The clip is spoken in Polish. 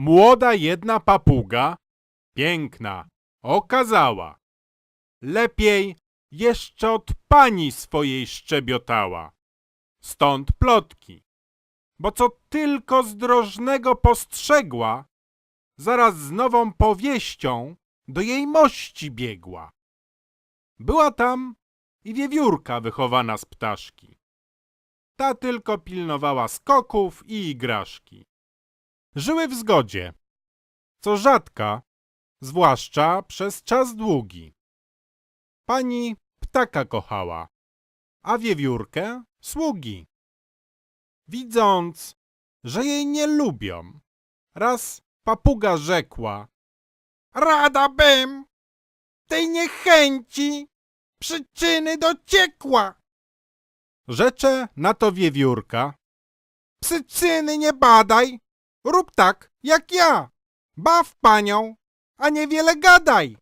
Młoda jedna papuga, piękna, okazała. Lepiej jeszcze od pani swojej szczebiotała. Stąd plotki, bo co tylko zdrożnego postrzegła, zaraz z nową powieścią do jej mości biegła. Była tam i wiewiórka wychowana z ptaszki. Ta tylko pilnowała skoków i igraszki. Żyły w zgodzie, co rzadka, zwłaszcza przez czas długi. Pani ptaka kochała, a wiewiórkę sługi. Widząc, że jej nie lubią, raz papuga rzekła Rada bym tej niechęci przyczyny dociekła. Rzecze na to wiewiórka Przyczyny nie badaj, rób tak jak ja, baw panią, a niewiele gadaj.